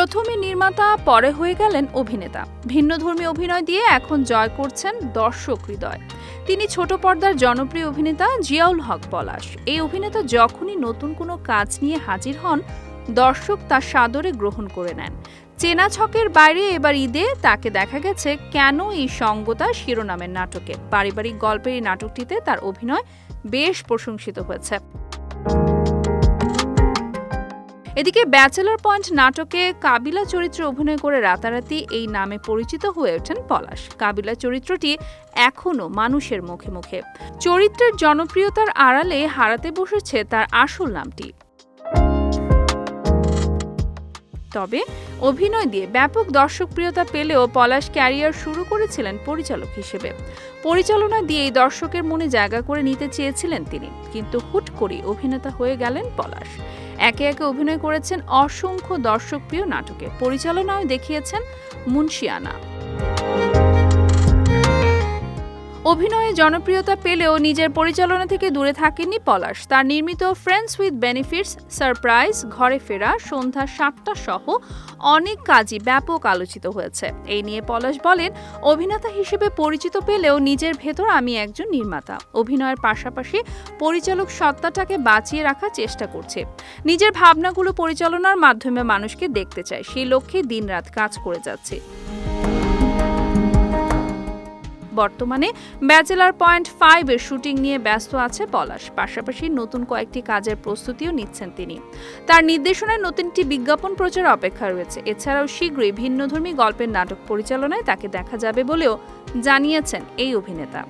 প্রথমে নির্মাতা, পরে হয়ে গেলেন অভিনেতা। ভিন্নধর্মী অভিনয় দিয়ে এখন জয় করছেন দর্শক হৃদয়। তিনি ছোট পর্দার জনপ্রিয় অভিনেতা জিয়াউল হক পলাশ। এই অভিনেতা যখনই নতুন কোনো কাজ নিয়ে হাজির হন, দর্শক তার সাদরে গ্রহণ করে নেন। চেনা ছকের বাইরে এবার ঈদে তাকে দেখা গেছে কেন এই সঙ্গতা শিরোনামের নাটকে। পারিবারিক গল্পের এই নাটকটিতে তার অভিনয় বেশ প্রশংসিত হয়েছে। এদিকে ব্যাচেলর পয়েন্ট নাটকে কাবিলা চরিত্রে অভিনয় করে রাতারাতি এই নামে পরিচিত হয়ে ওঠেন পলাশ। কাবিলা চরিত্রটি এখনও মানুষের মুখে মুখে। চরিত্রের জনপ্রিয়তার আড়ালে হারাতে বসেছে তার আসল নামটি। তবে অভিনয় দিয়ে ব্যাপক দর্শকপ্রিয়তা পেলেও পলাশ ক্যারিয়ার শুরু করেছিলেন পরিচালক হিসেবে। পরিচালনা দিয়েই দর্শকের মনে জায়গা করে নিতে চেয়েছিলেন তিনি, কিন্তু হুট করে অভিনেতা হয়ে গেলেন পলাশ। একে একে অভিনয় করেছেন অসংখ্য দর্শকপ্রিয় নাটকে। পরিচালনায় দেখিয়েছেন মুন্সিয়ানা। অভিনয়ে জনপ্রিয়তা পেলেও নিজের পরিচালনা থেকে দূরে থাকেননি পলাশ। তার নির্মিত ফ্রেন্ডস উইথ বেনিফিটস সারপ্রাইজ ঘরে ফেরা, সন্ধ্যা সাতটা সহ অনেক কাজই ব্যাপক আলোচিত হয়েছে। এই নিয়ে পলাশ বলেন, অভিনেতা হিসেবে পরিচিত পেলেও নিজের ভেতর আমি একজন নির্মাতা। অভিনয়ের পাশাপাশি পরিচালক সত্তাটাকে বাঁচিয়ে রাখার চেষ্টা করছে। নিজের ভাবনাগুলো পরিচালনার মাধ্যমে মানুষকে দেখতে চাই সেই লক্ষ্যে দিনরাত কাজ করে যাচ্ছে। বর্তমানে ব্যাচেলার পয়েন্ট ফাইভের শুটিং নিয়ে ব্যস্ত আছে পলাশ। পাশাপাশি নতুন কয়েকটি কাজের প্রস্তুতিও নিচ্ছেন তিনি। তার নির্দেশনায় নতুনটি বিজ্ঞাপন প্রচার অপেক্ষা রয়েছে। এছাড়াও শীঘ্রই ভিন্নধর্মী গল্পের নাটক পরিচালনায় তাকে দেখা যাবে বলেও জানিয়েছেন এই অভিনেতা।